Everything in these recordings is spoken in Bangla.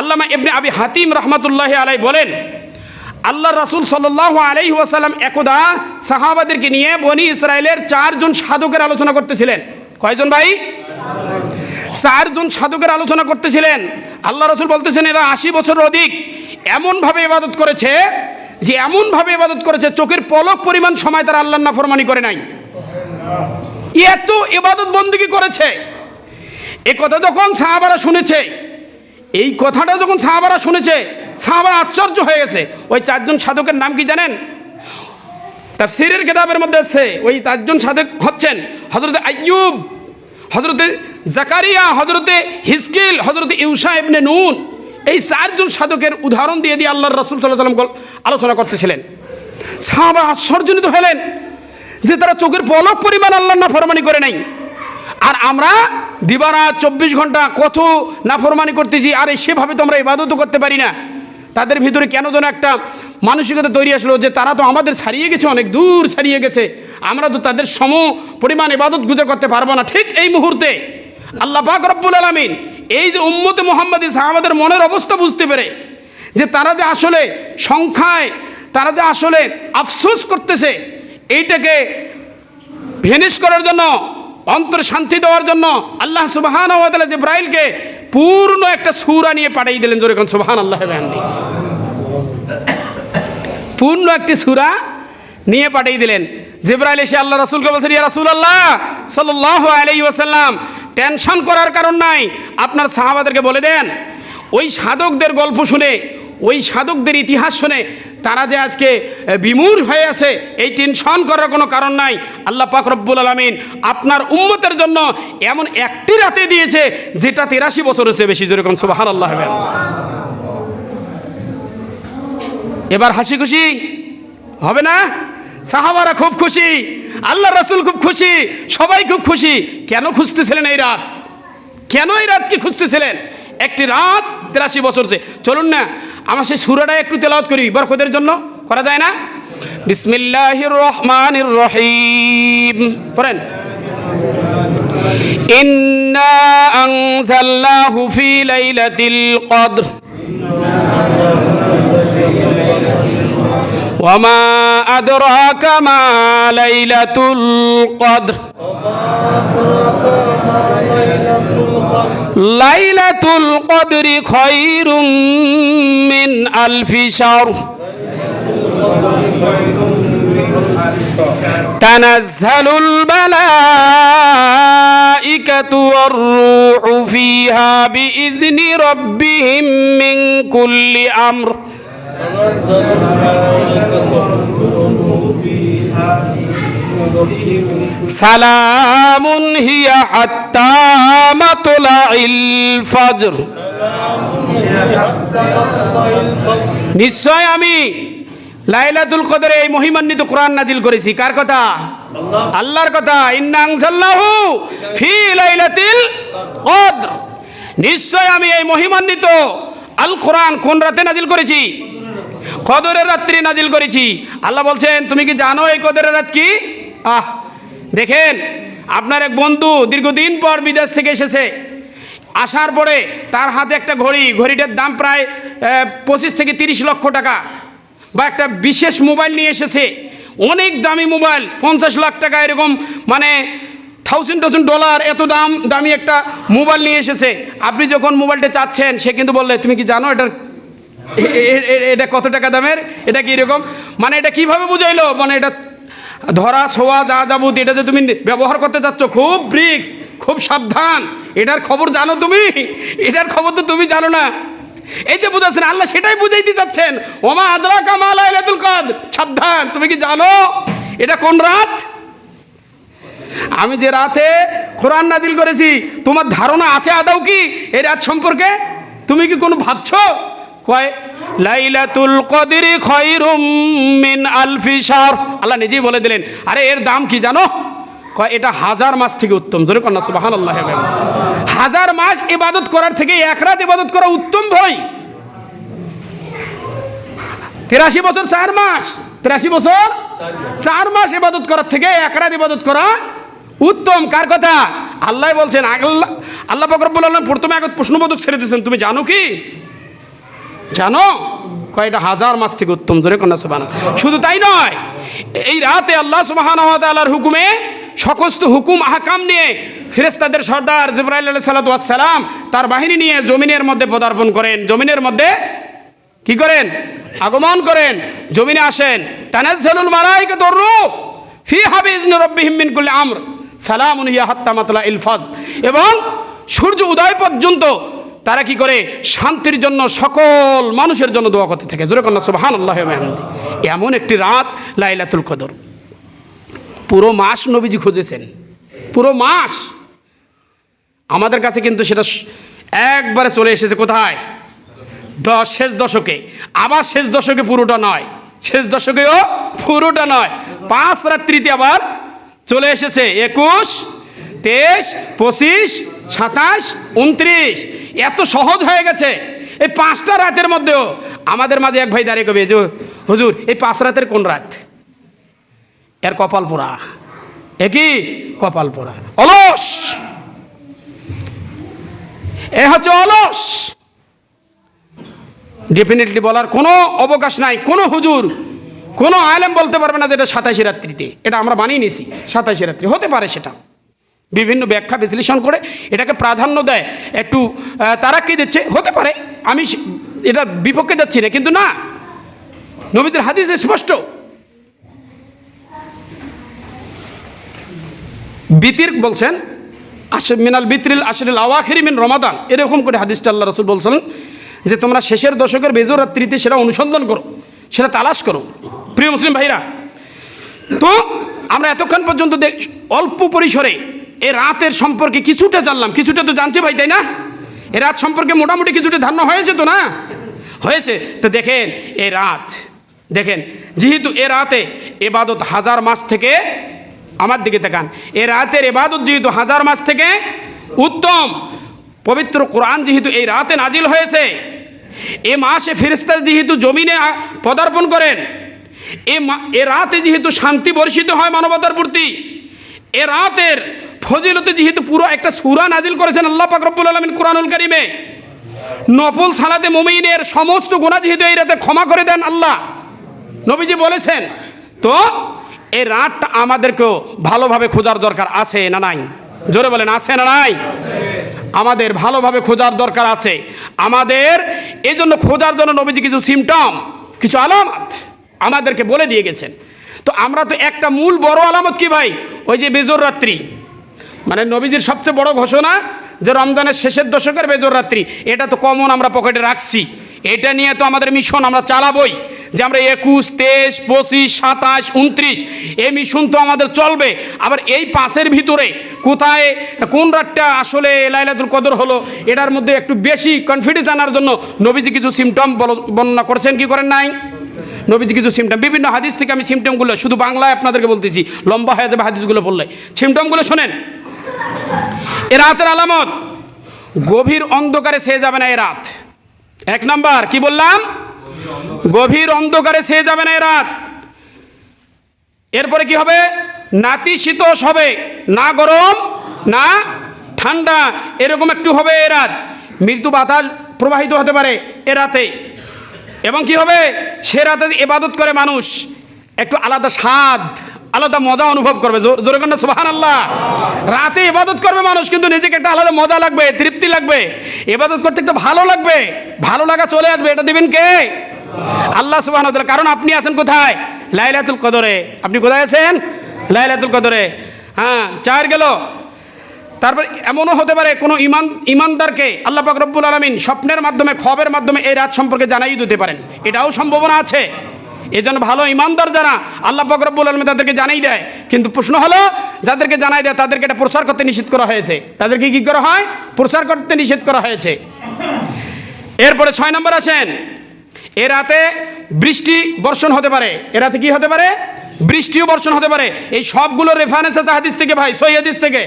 আল্লামা ইবনে আবি হাতিম রহমতুল্লাহ আলাই বলেন, আল্লাহ রাসুল সাল্লাহ আলাই ওয়াসাল্লাম একদা সাহাবাদেরকে নিয়ে বনি ইসরায়েলের চারজন সাধকের আলোচনা করতেছিলেন। কয়জন ভাই? চারজন সাধকের আলোচনা করতেছিলেন। আল্লাহ রসুল বলতেছেন, এরা আশি বছর অধিক। এমনভাবে ইবাদত করেছে যে এমনভাবে ইবাদত করেছে, চোখের পলক পরিমাণ সময় তারা আল্লাহ নাফরমানি করে নাই। এত ইবাদত বন্দিগি করেছে? এ কথা যখন সাহাবারা শুনেছে এই কথাটা যখন সাহাবারা শুনেছে, সাহাবারা আশ্চর্য হয়ে গেছে। ওই চারজন সাধকের নাম কি জানেন? তার সিরের কেতাবের মধ্যে আছে, ওই চারজন সাধক হচ্ছেন হজরতে আইয়ুব হজরতে জাকারিয়া হজরতে হিসকিল হজরতে ইউসা ইবনে নুন। এই চারজন সাধকের উদাহরণ দিয়ে দিয়ে আল্লাহর রসুল সাল্লাহ সাল্লাম আলোচনা করতেছিলেন। সাহাবা আশ্চর্যজনিত হলেন যে তারা চোখের পলক পরিমাণ আল্লাহ না ফরমানি করে নাই। আর আমরা দিবারা চব্বিশ ঘণ্টা কত নাফরমানি করতেছি, আর সেভাবে তো আমরা ইবাদতও করতে পারি না। তাদের ভিতরে কেন যেন একটা মানসিকতা তৈরি আসলো যে তারা তো আমাদের ছাড়িয়ে গেছে, অনেক দূর ছাড়িয়ে গেছে। আমরা তো তাদের সম পরিমাণ ইবাদত গুজর করতে পারব না। ঠিক এই মুহূর্তে আল্লাহ পাক রব্বুল আলমিন এই যে উম্মতে মোহাম্মদী আমাদের মনের অবস্থা বুঝতে পেরে যে তারা যে আসলে সংখ্যায়, তারা যে আসলে আফসোস করতেছে, এইটাকে ভেনিশ করার জন্য অন্তর শান্তি দেওয়ার জন্য আল্লাহ সুবাহান জিব্রাইলকে পূর্ণ একটা সুরা নিয়ে পাঠিয়ে দিলেন। জোরে কোন সুবাহান আল্লাহ পূর্ণ একটি সুরা নিয়ে পাঠিয়ে দিলেন। জিব্রাইল এসে আল্লাহ রাসুলকে বলছেন, ইয়া রাসুল আল্লাহ সাল্লাহ আলাই ওয়াসাল্লাম টেনশন করার কারণ নাই। আপনার সাহাবাদেরকে বলে দেন। ওই সাধকদের গল্প শুনে ওই সাধকদের ইতিহাস শুনে তারা যে আজকে বিমূঢ় হয়ে আছে, এই টেনশন করার কোনো কারণ নাই। আল্লাহ পাক রব্বুল আলমিন আপনার উম্মতের জন্য এমন একটি রাতে দিয়েছে, যেটা তেরাশি বছর হচ্ছে বেশি, যেরকম সুবাহান আল্লাহ এবার হাসি খুশি? হবে না? সাহাবারা খুব খুশি আল্লাহ রাসুল খুব খুশি, সবাই খুব খুশি। কেন খুঁজতেছিলেন এই রাত? কেন এই রাতকে খুঁজতেছিলেন? একটি রাত তেরাশি বছর সে চলুন না আমার সেই সুরাটা একটু তেলাওয়াত করি বরকদের জন্য করা যায় না বিসমিল্লাহির রহমানির রহিম পড়েন ইন্না আনজালনাহু ফি লাইলাতিল কদর وما أدراك ما ليلة القدر ليلة القدر خير من ألف شهر تنزل الملائكة والروح فيها بإذن ربهم من كل أمر সালাম হিয়া হাত্তা মাতলাইল ফজর। নিশ্চয় আমি লাইলাতুল কদরে এই মহিমান্বিত কোরআন নাজিল করেছি। কার কথা? আল্লাহর কথা। ইন্নাংসাল্লাহু ফি লাইলাতিল কদর। নিশ্চয় আমি এই মহিমান্বিত আল কোরআন কোন রাতে নাজিল করেছি? কদরের রাত্রি নাজিল করেছি। আল্লাহ বলছেন, তুমি কি জানো এই কদরের রাত কি? আহ, দেখেন, আপনার এক বন্ধু দীর্ঘদিন পর বিদেশ থেকে এসেছে। আসার পরে তার হাতে একটা ঘড়ি। ঘড়িটার দাম প্রায় পঁচিশ থেকে তিরিশ লক্ষ টাকা। বা একটা বিশেষ মোবাইল নিয়ে এসেছে। অনেক দামি মোবাইল, পঞ্চাশ লাখ টাকা এরকম মানে থাউজেন্ড থাউজেন্ড ডলার এত দাম, দামি একটা মোবাইল নিয়ে এসেছে। আপনি যখন মোবাইলটা চাচ্ছেন, সে কিন্তু বললে, তুমি কি জানো এটার এটা কত টাকা দামের? এটা কি এরকম? মানে এটা কীভাবে বুঝাইলো? মানে এটা ধরা, ছোঁয়া, যা যাবতীয় এটা যে তুমি ব্যবহার করতে চাচ্ছ খুব ব্রিক্স, খুব সাবধান। এটার খবর জানো তুমি? এটার খবর তো তুমি জানো না। এই যে বুঝাচ্ছেন, আল্লাহ সেটাই বুঝাইতে চাচ্ছেন। ওমা আদরা কামাল আইলাতুল সাবধান, তুমি কি জানো? এটা কোন রাত? আমি যে রাতে কোরআন নাজিল করেছি, তোমার ধারণা আছে আদাও কি? এই রাত সম্পর্কে? তুমি কি কোনো ভাবছ? কয়, লাইলাতুল কদরি খৈরুম মিন আলফি আল্লাহ নিজেই বলে দিলেন, আরে এর দাম কি জানো? কয়, এটা হাজার মাস থেকে উত্তম। জোরে কন্যা সুবাহান আল্লাহ হাজার মাস ইবাদত করার থেকে এক রাত ইবাদত করা উত্তম ভয়। তেরাশি বছর চার মাস। তেরাশি বছর চার মাস ইবাদত করার থেকে এক রাত ইবাদত করা উত্তম। কার কথা? আল্লাহ বলছেন, আল্লাহ আল্লাহ ফকরবুল আলম প্রথমে এক প্রশ্নবোধক ছেড়ে দিয়েছেন। তুমি জানো কি? জানো? কয়টা হাজার মাস থেকে উত্তম জোরে কন্যা সুবাহ শুধু তাই নয়, এই রাতে আল্লাহ তাল্লাহর হুকুমে সকস্ত হুকুম, আহকাম নিয়ে ফেরেস্তাদের সর্দার জিব্রাইল আলাহ সালাম তার বাহিনী নিয়ে জমিনের মধ্যে পদার্পণ করেন। জমিনের মধ্যে কি করেন? আগমন করেন। জমিনে আসেন। তানাজ্জালুল মালাইকা দররু ফি হাবিজ রব্বিহিম কুল্লি আমর। মাতলা ইলফাজ এবং সূর্য উদয় পর্যন্ত তারা কি করে? শান্তির জন্য সকল মানুষের জন্য দোয়া করতে থাকে। জোরে কন্যা সুবহান আল্লাহ এমন একটি রাত, লাইলাতুল কদর। পুরো মাস নবীজি খুঁজেছেন। পুরো মাস। আমাদের কাছে কিন্তু সেটা একবারে চলে এসেছে কোথায়? দশ, শেষ দশকে। আবার শেষ দশকে পুরোটা নয়। শেষ দশকেও পুরোটা নয়। পাঁচ রাত্রিতে আবার চলে এসেছে। একুশ, তেইশ, পঁচিশ, সাতাশ, উনত্রিশ। এত সহজ হয়ে গেছে। এই পাঁচটা রাতের মধ্যেও আমাদের মাঝে এক ভাই দাঁড়িয়ে কবে যে হুজুর, এই পাঁচ রাতের কোন রাত? এর কপাল পোড়া। এ কি? কপাল পোড়া। অলস! এ হচ্ছে অলস! ডেফিনেটলি বলার কোনো অবকাশ নাই, কোনো হুজুর, কোনো আলেম বলতে পারবে না যে এটা সাতাশি রাত্রিতে। এটা আমরা বানিয়ে নিছি সাতাশি রাত্রি। হতে পারে সেটা। বিভিন্ন ব্যাখ্যা বিশ্লেষণ করে এটাকে প্রাধান্য দেয়। একটু তারা কি দিচ্ছে? হতে পারে। আমি এটা বিপক্ষে যাচ্ছি না, কিন্তু না। নবীদের হাদিস স্পষ্ট। বিতির বলছেন, আশ, মিনাল বিতরিল আশরিল আওয়াখিরি মিন রমাদান। এরকম করে হাদিসটা আল্লাহ রসুল বলছেন যে, তোমরা শেষের দশকের বেজর রাত্রিতে সেটা অনুসন্ধান করো, সেটা তালাশ করো। প্রিয় মুসলিম ভাইরা, তো আমরা এতক্ষণ পর্যন্ত দেখ, অল্প পরিসরে এ রাতের সম্পর্কে কিছুটা জানলাম। কিছুটা তো জানছে ভাই, তাই না? এ রাত সম্পর্কে মোটামুটি কিছুটা ধারণা হয়েছে তো না? হয়েছে। তো দেখেন, এ রাত, দেখেন, যেহেতু এ রাতে এবাদত হাজার মাস থেকে, আমার দিকে তাকান, এ রাতের এবাদত যেহেতু হাজার মাস থেকে, উত্তম, পবিত্র কোরআন যেহেতু এই রাতে নাজিল হয়েছে, এ মাসে ফেরিস্তা যেহেতু জমিনে পদার্পণ করেন এ রাতে যেহেতু শান্তি বর্ষিত হয় মানবতার প্রতি, এ রাতের ফজিলতে যেহেতু পুরো একটা সুরা নাজিল করেছেন আল্লাহ পাক রব্বুল আলমিন কোরআনুল কারিমে, নফল সালাতে মুমিনের সমস্ত গুণা যেহেতু এই রাতে ক্ষমা করে দেন আল্লাহ, নবীজি বলেছেন, তো এই রাতটা আমাদেরকেও ভালোভাবে খোঁজার দরকার আছে না নাই? জোরে বলেন, আছে না নাই? আমাদের ভালোভাবে খোঁজার দরকার আছে। আমাদের এই জন্য খোঁজার জন্য নবীজি কিছু সিমটম কিছু আলামত আমাদেরকে বলে দিয়ে গেছেন। তো আমরা তো একটা মূল বড় আলামত কি ভাই? ওই যে বেজর রাত্রি। মানে নবীজির সবচেয়ে বড় ঘোষণা যে রমজানের শেষের দশকের বেজর রাত্রি, এটা তো কমন আমরা পকেটে রাখছি। এটা নিয়ে তো আমাদের মিশন আমরা চালাবই যে আমরা একুশ, তেইশ, পঁচিশ, সাতাশ, উনত্রিশ, এই মিশন তো আমাদের চলবে। আবার এই পাশের ভিতরে কোথায়, কোন রাতটা আসলে লাইলাতুল কদর হলো, এটার মধ্যে একটু বেশি কনফিডেন্স আনার জন্য নবীজি কিছু সিমটম বর্ণনা করেছেন, কি করেন নাই? নবীজি কিছু সিমটম বিভিন্ন হাদিস থেকে আমি সিমটমগুলো শুধু বাংলায় আপনাদেরকে বলতেছি, লম্বা হয়ে যাবে হাদিসগুলো বললে। সিমটমগুলো শোনেন। এ রাতের আলামত, গভীর অন্ধকারে সে যাবে না এ রাত। এক নাম্বার, কি বললাম? গভীর অন্ধকারে সে যাবে না এ রাত। এরপরে কি হবে? নাতি শীতোষ হবে না গরম, না ঠান্ডা, এরকম একটু হবে এ রাত। মৃত্যু বাতাস প্রবাহিত হতে পারে এ রাতে। এবং কি হবে? সে রাতে এবাদত করে মানুষ, একটু আলাদা স্বাদ আলাদা মজা অনুভব করবে। জোরে কন্যা সুবাহান আল্লাহ রাতে ইবাদত করবে মানুষ, কিন্তু নিজেকে একটা আলাদা মজা লাগবে, তৃপ্তি লাগবে। ইবাদত করতে একটু ভালো লাগবে, ভালো লাগা চলে আসবে, এটা দিবেন কে? আল্লাহ সুবাহ কারণ আপনি আছেন কোথায়? লাইলাতুল কদরে। আপনি কোথায় আছেন? লাইলাতুল কদরে। হ্যাঁ চার গেল। তারপর এমনও হতে পারে, কোনো ইমান, ইমানদারকে আল্লাহ পাক রব্বুল আলমিন স্বপ্নের মাধ্যমে খবের মাধ্যমে এই রাত সম্পর্কে জানাই দিতে পারেন। এটাও সম্ভাবনা আছে। এই জন্য ভালো ইমানদার যারা আল্লাহ পাক রব্বুল আলমী তাদেরকে জানাই দেয়। কিন্তু প্রশ্ন হলো, যাদেরকে জানাই দেয়, তাদেরকে এটা প্রচার করতে নিষেধ করা হয়েছে। তাদেরকে কি করা হয়? প্রচার করতে নিষেধ করা হয়েছে। এরপরে ছয় নম্বর আছেন এ রাতে বৃষ্টি বর্ষণ হতে পারে। এ রাতে কি হতে পারে? বৃষ্টিও বর্ষণ হতে পারে। এই সবগুলো রেফারেন্স আছে হাদিস থেকে ভাই, সহি হাদিস থেকে।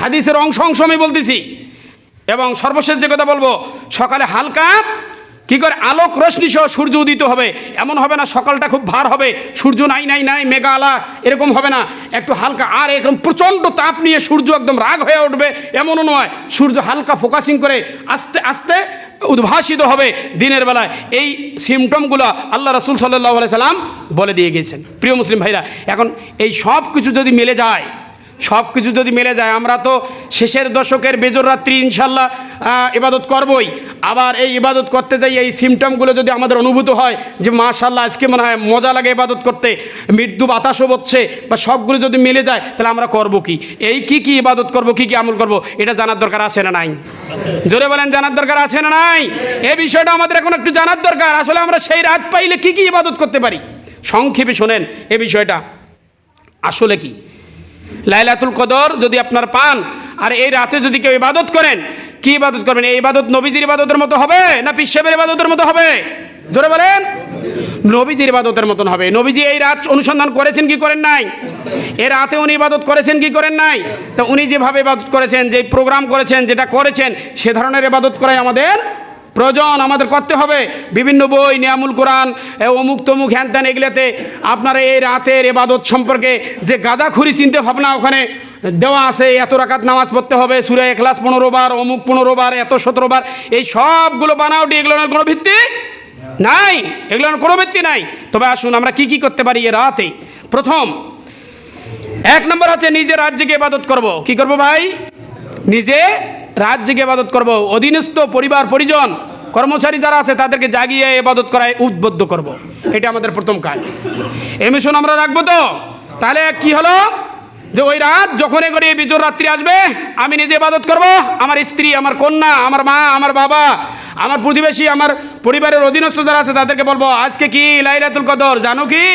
হাদিসের অংশ অংশ আমি বলতেছি। এবং সর্বশেষ যে কথা বলব, সকালে হালকা কি করে? আলোক রশ্মি সহ সূর্য উদিত হবে। এমন হবে না সকালটা খুব ভার হবে, সূর্য নাই নাই নাই মেঘা আলা এরকম হবে না। একটু হালকা, আর এরকম প্রচণ্ড তাপ নিয়ে সূর্য একদম রাগ হয়ে উঠবে, এমনও নয়। সূর্য হালকা ফোকাসিং করে আস্তে আস্তে উদ্ভাসিত হবে দিনের বেলায়। এই সিমটমগুলো আল্লাহ রসুল সাল্লাহ সাল্লাম বলে দিয়ে গেছেন। প্রিয় মুসলিম ভাইরা, এখন এই সব কিছু যদি মিলে যায় সব কিছু যদি মেলে যায়, আমরা তো শেষের দশকের বেজর রাত্রি ইনশাল্লাহ ইবাদত করবই। আবার এই ইবাদত করতে যাই, এই সিমটমগুলো যদি আমাদের অনুভূত হয়, যে মাশাল্লাহ, আজকে মনে হয় মজা লাগে ইবাদত করতে, মৃত্যু বাতাসও হচ্ছে, বা সবগুলো যদি মিলে যায়, তাহলে আমরা করব কি? এই কি কি ইবাদত করব, কি কি আমল করব, এটা জানার দরকার আছে না নাই? জোরে বলেন, জানার দরকার আছে না নাই? এই বিষয়টা আমাদের এখন একটু জানার দরকার। আসলে আমরা সেই রাত পাইলে কি কি ইবাদত করতে পারি? সংক্ষেপে শোনেন এ বিষয়টা। আসলে কি? লাইলাতুল কদর যদি আপনার পান, আর এই রাতে যদি কেউ ইবাদত করেন, কি ইবাদত করবেন? এই ইবাদত নবীজির ইবাদতের মতো হবে না পিসেবের ইবাদতের মতো হবে? জোরে বলেন। নবীজির ইবাদতের মতন হবে। নবীজি এই রাত অনুসন্ধান করেছেন কি করেন নাই? এ রাতে উনি ইবাদত করেছেন কি করেন নাই? তা উনি যেভাবে ইবাদত করেছেন, যে প্রোগ্রাম করেছেন, যেটা করেছেন, সে ধরনের ইবাদত করাই আমাদের প্রয়োজন আমাদের করতে হবে। বিভিন্ন বই, নিয়ামুল কোরআন অমুক তমুক হ্যান ত্যান এগুলোতে আপনারা এই রাতের এবাদত সম্পর্কে যে গাঁদাখুরি চিন্তা ভাবনা ওখানে দেওয়া আছে, এত রাকাত নামাজ পড়তে হবে, সুরে এখলাস পনেরো বার, অমুক পনেরো বার, এত সতেরো বার, এই সবগুলো বানাওটি এগুলোর কোনো ভিত্তি নাই। এগুলোর কোনো ভিত্তি নাই। তবে আসুন আমরা কি কি করতে পারি এ রাতে প্রথম, এক নম্বর হচ্ছে নিজে রাজ্যকে ইবাদত করব। কি করব ভাই? নিজে রাজ্যকে ইবাদত করব, অধীনস্থ পরিবার, পরিজন, কর্মচারী যারা আছে তাদেরকে জাগিয়ে ইবাদত করায় উদ্বুদ্ধ করব। এটা আমাদের প্রথম কাজ। এই মিশন আমরা রাখব তো? তাহলে কি হলো? যে ওই রাত যখনই করে এই বিজোর রাত্রি আসবে, আমি নিজে ইবাদত করব। আমার স্ত্রী, আমার কন্যা, আমার মা, আমার বাবা, আমার প্রতিবেশী, আমার পরিবারের অধীনস্থ যারা আছে তাদেরকে বলব, আজকে কি লাইলাতুল কদর, জানো কি?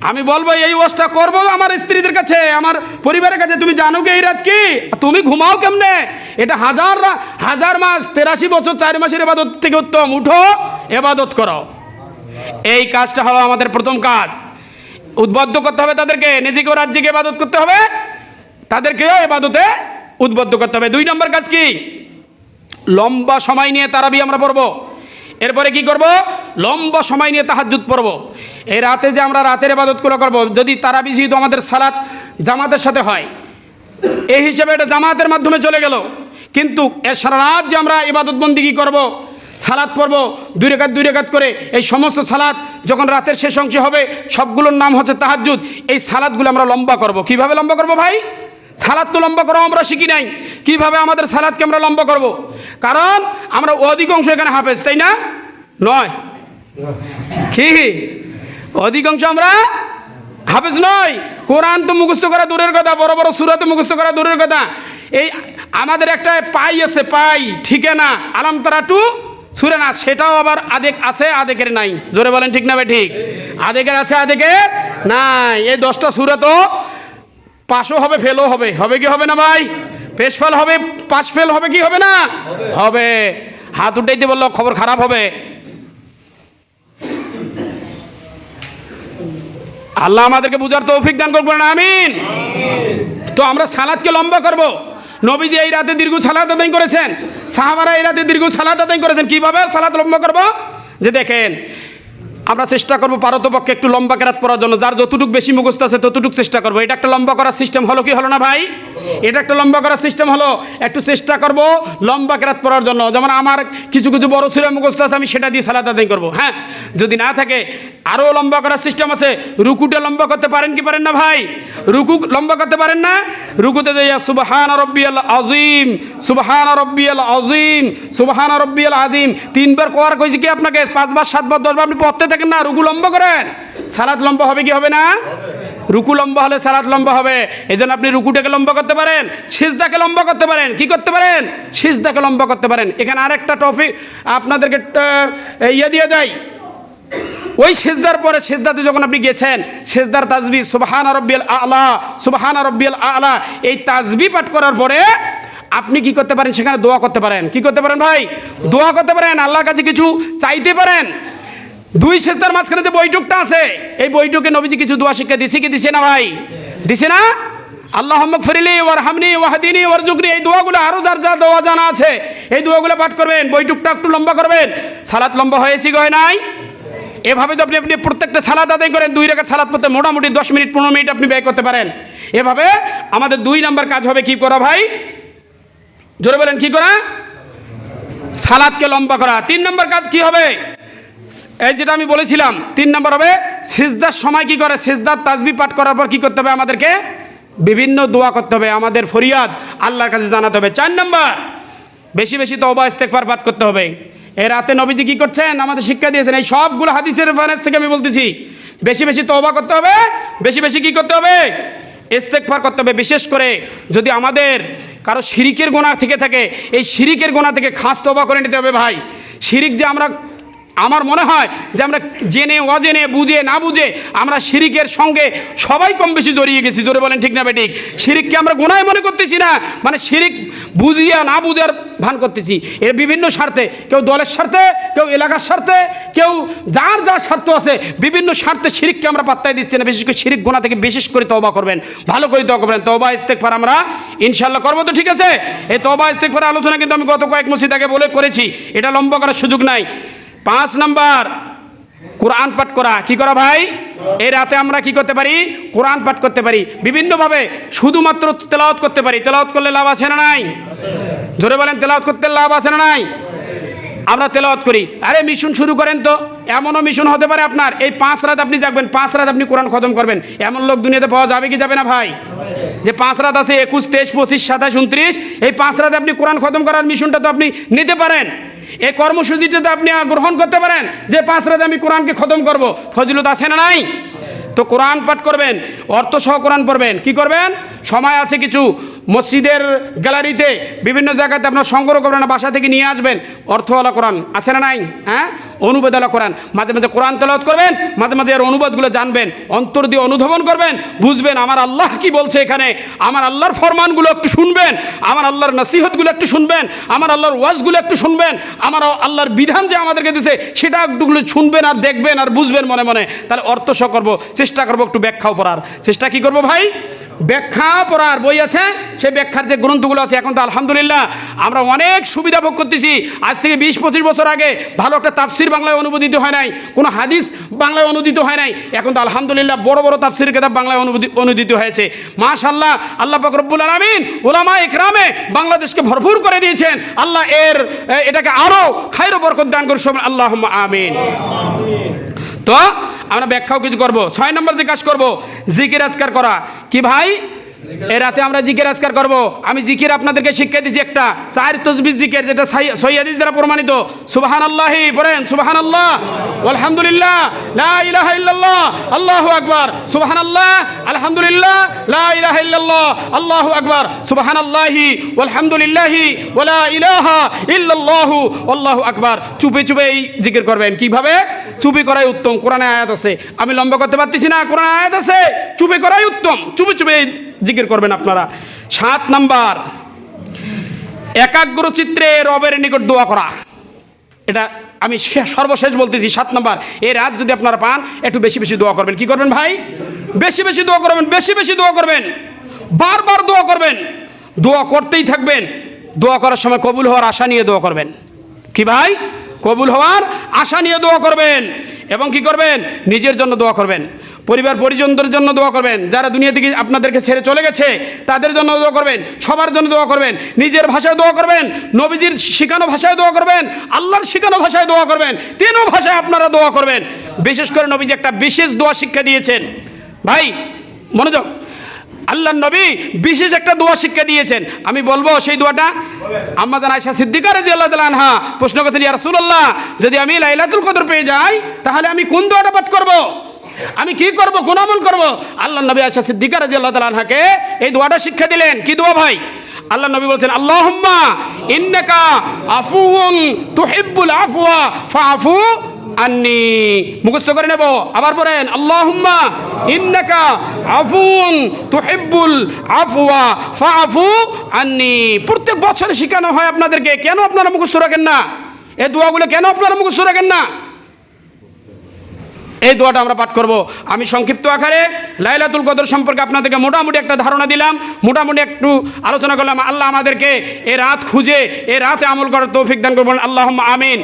আমি বলব, এই ওয়াজটা করব আমার স্ত্রীদের কাছে, আমার পরিবারের কাছে। তুমি জানো কি এই রাত কি? তুমি ঘুমাও কেমনে? এটা হাজার হাজার মাস, তেরাশি বছর, চার মাসের এবাদত থেকে উত্তম। উঠো, এবাদত করো। এই কাজটা হলো আমাদের প্রথম কাজ। উদ্বুদ্ধ করতে হবে তাদেরকে, নিজেকেও রাজ্যকে ইবাদত করতে হবে। তাদেরকেও এবাদতে উদ্বুদ্ধ করতে হবে। দুই নম্বর কাজ কি? লম্বা সময় নিয়ে তারাবি আমরা পড়ব। এরপরে কি করব? লম্বা সময় নিয়ে তাহাজ্জুদ পড়ব। এই রাতে যে আমরা রাতের ইবাদতগুলো করব, যদি তারাবি যেহেতু আমাদের সালাত জামাতের সাথে হয়, এই হিসেবে এটা জামাতের মাধ্যমে চলে গেল। কিন্তু এ সারা রাত যে আমরা ইবাদত বন্দিগি করব, সালাত পড়ব, দুই রেখাত দুই রেখাত করে এই সমস্ত সালাত যখন রাতের শেষ অংশে হবে, সবগুলোর নাম হচ্ছে তাহাজ্জুদ। এই সালাদগুলো আমরা লম্বা করব। কীভাবে লম্বা করব ভাই? সালাদ তো লম্বা করা আমরা শিখি নাই। কীভাবে আমাদের সালাদকে আমরা লম্বা করব? কারণ আমরা অধিকাংশ এখানে হাফেজ, তাই না? নয়। কি? অধিকাংশ আমরা হাফেজ নয় কোরআন তো মুখস্থ করা দূরের কথা, বড় বড় সুরাতে মুখস্থ করা দূরের কথা। এই আমাদের একটা পাই আছে, পাই, ঠিকানা, আলাম তারা টু, সুরে না সেটাও আবার আদেক আছে, আদেকের নাই। জোরে বলেন ঠিক না ভাই, ঠিক? আদেকের আছে আদেকের নাই। এই দশটা সুরে তো পাশও হবে, ফেলও হবে। হবে কি হবে না ভাই? পেশ ফেল হবে, পাশ ফেল হবে কি হবে না? হবে। হাত উঠাইতে বলল খবর খারাপ হবে। আল্লাহ আমাদেরকে বুঝার তৌফিক দান না আমিন। তো আমরা সালাদকে লম্বা করব। নবীজি এই রাতে দীর্ঘ সালাদ আদায় করেছেন। সাহাবারা এই রাতে দীর্ঘ সালাদ আদায় করেছেন। কীভাবে সালাদ লম্বা করব? যে দেখেন, আমরা চেষ্টা করব পারতপক্ষে একটু লম্বা কেরাত পড়ার জন্য। যার যতটুকু বেশি মুখস্থ আছে ততটুকু চেষ্টা করব। এটা একটা লম্বা করার সিস্টেম হলো কি, হলো না ভাই? এটা একটা লম্বা করার সিস্টেম হলো, একটু চেষ্টা করব লম্বা কেরাত পড়ার জন্য। যেমন আমার কিছু কিছু বড় ছিঁড়ে মুখস্থ আছে, আমি সেটা দিয়ে সালাদ আদায় করব। হ্যাঁ যদি না থাকে আরও লম্বা করার সিস্টেম আছে। রুকুটা লম্বা করতে পারেন কি পারেন না ভাই? রুকু লম্বা করতে পারেন না? রুকুতে যাইয়া, সুবহান রব্বিয়াল আজিম সুবহান রব্বিয়াল আজিম সুবহান রব্বিয়াল আজিম তিনবার কোয়ার কইছি কি আপনাকে? পাঁচবার, সাতবার, দশবার আপনি পড়তে থাকেন না, রুকু লম্বা করেন। সালাদ লম্বা হবে কি হবে না? রুকু লম্বা হলে সালাদ লম্বা হবে। এই জন্য আপনি রুকুটাকে লম্বা করতে পারেন, সিজদাকে লম্বা করতে পারেন। কি করতে পারেন? সিজদাকে লম্বা করতে পারেন। এখানে আরেকটা টপিক আপনাদেরকে ইয়ে দিয়ে যায় ওই সেজদার পরে সেজদাতে যখন আপনি গেছেন, সেজদার তাজবি, সুবাহান রব্বিয়াল আলা, সুবাহান রব্বিয়াল আলা, এই তাজবি পাঠ করার পরে আপনি কি করতে পারেন? সেখানে দোয়া করতে পারেন। কি করতে পারেন ভাই? দোয়া করতে পারেন। আল্লাহর কাছে কিছু চাইতে পারেন? দুই সেজদার মাঝখানে যে বৈঠকটা আছে, এই বৈঠকে নবীজি কিছু দোয়া শিক্ষা দিছে কি দিছে না ভাই? দিছে না? আল্লাহ ফরিলি ওয়ার হামনি ওয়াহাদিনী ওয়ার জুগনি এই দোয়াগুলো আরও যার যা দোয়া জানা আছে, এই দোয়াগুলো পাঠ করবেন বইটুকটা একটু লম্বা করবেন। সালাত লম্বা হয়েছি গয় নাই? এভাবে যদি আপনি আপনি প্রত্যেকটা সালাদ আদায় করেন, দুই রেখা সালাদ করতে মোটামুটি দশ মিনিট, পনেরো মিনিট আপনি ব্যয় করতে পারেন। এভাবে আমাদের দুই নাম্বার কাজ হবে কি করা ভাই? জোরে বলেন কি করা? সালাদকে লম্বা করা। তিন নম্বর কাজ কি হবে? এই যেটা আমি বলেছিলাম, তিন নম্বর হবে, সিজদার সময় কি করে? সিজদার তাজবি পাঠ করার পর কী করতে হবে আমাদেরকে? বিভিন্ন দোয়া করতে হবে, আমাদের ফরিয়াদ আল্লাহর কাছে জানাতে হবে। চার নম্বর, বেশি বেশি তওবা ইস্তেকবার পাঠ করতে হবে। এই রাতে নবীজি কী করছেন? আমাদের শিক্ষা দিয়েছেন, এই সবগুলো হাদিসের রেফারেন্স থেকে আমি বলতেছি। বেশি বেশি তওবা করতে হবে, বেশি বেশি কি করতে হবে? ইস্তেকফার করতে হবে। বিশেষ করে যদি আমাদের কারও শিরিকের গোনা থেকে থাকে, এই শিরিকের গোনা থেকে খাস তবা করে নিতে হবে ভাই। শিরিক যে আমরা আমার মনে হয় যে আমরা জেনে, অজেনে, বুঝে, না বুঝে আমরা শিরিকের সঙ্গে সবাই কম বেশি জড়িয়ে গেছি। জোরে বলেন, ঠিক না বেঠিক শিরিককে আমরা গোনায় মনে করতেছি না। মানে শিরিক বুঝিয়া, না বুঝার ভান করতেছি। এর বিভিন্ন স্বার্থে, কেউ দলের স্বার্থে, কেউ এলাকার স্বার্থে, কেউ যার যার স্বার্থ আছে, বিভিন্ন স্বার্থে শিরিককে আমরা পাত্তায় দিচ্ছি না। বিশেষ করে শিরিক গোনা থেকে বিশেষ করে তবা করবেন। ভালো করে তবা করবেন। তবা ইস্তেকফার আমরা ইনশাল্লাহ করব তো, ঠিক আছে? এই তবা ইস্তেকফার আলোচনা কিন্তু আমি গত কয়েক মসজিদ আগে বলে করেছি। এটা লম্বা করার সুযোগ নাই। পাঁচ নাম্বার। কোরআন পাঠ করা কি করা ভাই? এই রাতে আমরা কি করতে পারি? কোরআন পাঠ করতে পারি। বিভিন্নভাবে শুধুমাত্র তেলাওয়াত করতে পারি। তেলাওয়াত করলে লাভ আছে না নাই? জোরে বলেন তেলাওয়াত করতে লাভ আছে না নাই? আমরা তেলাওয়াত করি। আরে মিশন শুরু করেন তো। এমনও মিশন হতে পারে আপনার। এই পাঁচ রাত আপনি যাকবেন পাঁচ রাত আপনি কোরআন খতম করবেন। এমন লোক দুনিয়াতে পাওয়া যাবে কি যাবে না ভাই? যে পাঁচ রাত আছে একুশ তেইশ পঁচিশ সাতাশ উনত্রিশ এই পাঁচ রাতে আপনি কোরআন খতম করার মিশনটা তো আপনি নিতে পারেন। এই কর্মসূচিটাতে আপনি গ্রহণ করতে পারেন যে পাঁচ রাতে আমি কোরআনকে খতম করব। ফজিলত আছে না নাই? তো কোরআন পাঠ করবেন, অর্থ সহ কোরআন পড়বেন, কি করবেন? সময় আছে কিছু। মসজিদের গ্যালারিতে বিভিন্ন জায়গাতে আপনার সংগ্রহ করবেন, বাসা থেকে নিয়ে আসবেন, অর্থওয়ালা কোরআন আছে না নাই? হ্যাঁ? অনুবাদওয়ালা কোরআন। মাঝে মাঝে কোরআন তেলাওয়াত করবেন, মাঝে মাঝে এর অনুবাদগুলো জানবেন, অন্তর দিয়ে অনুধাবন করবেন, বুঝবেন আমার আল্লাহ কি বলছে এখানে। আমার আল্লাহর ফরমানগুলো একটু শুনবেন, আমার আল্লাহর নসিহতগুলো একটু শুনবেন, আমার আল্লাহর ওয়াজগুলো একটু শুনবেন, আমার আল্লাহর বিধান যে আমাদেরকে দিছে, সেটা একটুগুলো শুনবেন আর দেখবেন আর বুঝবেন মনে মনে। তাহলে অর্থ সহ করব, চেষ্টা করব একটু ব্যাখ্যাও পড়ার। চেষ্টা কি করব ভাই? ব্যাখ্যা পড়ার বই আছে, সেই ব্যাখ্যার যে গ্রন্থগুলো আছে, এখন তো আলহামদুলিল্লাহ আমরা অনেক সুবিধা ভোগ করতেছি। আজ থেকে বিশ পঁচিশ বছর আগে ভালো একটা তাফসির বাংলায় অনুবাদিত হয় নাই, কোনো হাদিস বাংলায় অনুদিত হয় নাই। এখন তো আলহামদুলিল্লাহ বড় বড় তাফসির কেতাব বাংলায় অনুদিত হয়েছে। মাশাল্লাহ আল্লাহ পাক রব্বুল আলামিন ওলামা ইকরামে বাংলাদেশকে ভরপুর করে দিয়েছেন। আল্লাহ এর এটাকে আরও খাইর বরকত দান করুন আল্লাহ আমিন। তো আমরা ব্যাখ্যাও কিছু করব। ছয় নম্বর যে কাজ করব, জিকির আজকার করা। কি ভাই? এ রাতে আমরা জিকির আজকার করব। আমি জিকির আপনাদেরকে শিক্ষা দিচ্ছি একটা। চার তসবিজ জিকির, যেটা সৈয়াদিস দ্বারা প্রমাণিত। সুবাহান আল্লাহি পড়েন সুবাহান আল্লাহ আলহামদুলিল্লাহ, লা ইলাহা ইল্লাল্লাহ, আল্লাহু আকবার। সুবাহান আল্লাহ আলহামদুলিল্লাহ, লা ইলাহা ইল্লাল্লাহ, আল্লাহু আকবার। সুবাহান আল্লাহি আলহামদুলিল্লাহি ওয়ালা ইলাহা ইল্লাল্লাহু, আল্লাহু আকবার। চুপে চুপে এই জিকির করবেন। কীভাবে? চুপি করাই উত্তম। কোরআনে আয়াত আছে। আমি লম্বা করতে পারতেছি না, কোরআনে আয়াত আছে। চুপে করাই উত্তম। চুপে চুপে জিকির করবেন আপনারা। সাত নাম্বার, একাগ্র চিত্রে রবের নিকট দোয়া করা। এটা আমি সর্বশেষ বলতেছি, সাত নাম্বার, এই রাত যদি আপনারা পান, একটু বেশি বেশি দোয়া করবেন। কি করবেন ভাই? বেশি বেশি দোয়া করবেন, বেশি বেশি দোয়া করবেন। বারবার দোয়া করবেন। দোয়া করতেই থাকবেন। দোয়া করার সময় কবুল হওয়ার আশা নিয়ে দোয়া করবেন। কি ভাই? কবুল হওয়ার আশা নিয়ে দোয়া করবেন। এবং কি করবেন? নিজের জন্য দোয়া করবেন। পরিবার পরিজনদের জন্য দোয়া করবেন। যারা দুনিয়া থেকে আপনাদেরকে ছেড়ে চলে গেছে, তাদের জন্য দোয়া করবেন। সবার জন্য দোয়া করবেন। নিজের ভাষায় দোয়া করবেন। নবীজির শিখানো ভাষায় দোয়া করবেন। আল্লাহর শিখানো ভাষায় দোয়া করবেন। তিনও ভাষায় আপনারা দোয়া করবেন। বিশেষ করে নবীজি একটা বিশেষ দোয়া শিক্ষা দিয়েছেন। ভাই, মনোযোগ। আল্লাহ নবী বিশেষ একটা দোয়া শিক্ষা দিয়েছেন। আমি বলব সেই দোয়াটা। জান আয়সা সিদ্দিকা রাজি আল্লাহ তালা আনহা প্রশ্ন করছেন, ইয়া রাসূলুল্লাহ, যদি আমি লাইলাতুল কদর পেয়ে যাই, তাহলে আমি কোন দোয়াটা পাঠ করব? আমি কি করব কোন আমল করব? আল্লাহ নবী আয়সা সিদ্দিকা রাজি আল্লাহ তালা আনহাকে এই দোয়াটা শিক্ষা দিলেন। কি দোয়া ভাই? আল্লাহ নবী বলছেন, আল্লাহুম্মা ইন্নাকা আফুউন তুহিব্বুল আফওয়া, ফাআফু আন্নি। মুখস্থ করে নেব, আবার পড়েন, আল্লাহুম্মা ইন্নাকা আফুন তুহিব্বুল আফওয়া, ফাআফু আন্নি। প্রত্যেক বছর শেখানো হয় আপনাদেরকে, কেন আপনারা মুখস্থ রাখেন না? এই দোয়াগুলো কেন আপনারা মুখস্থ রাখেন না? এই দোয়াটা আমরা পাঠ করব। আমি সংক্ষিপ্ত আকারে লাইলাতুল কদর সম্পর্কে আপনাদেরকে মোটামুটি একটা ধারণা দিলাম। মোটামুটি একটু আলোচনা করলাম। আল্লাহ আমাদেরকে এ রাত খুঁজে, এ রাতে আমল করার তৌফিক দান করবেন। আল্লাহ আমিন।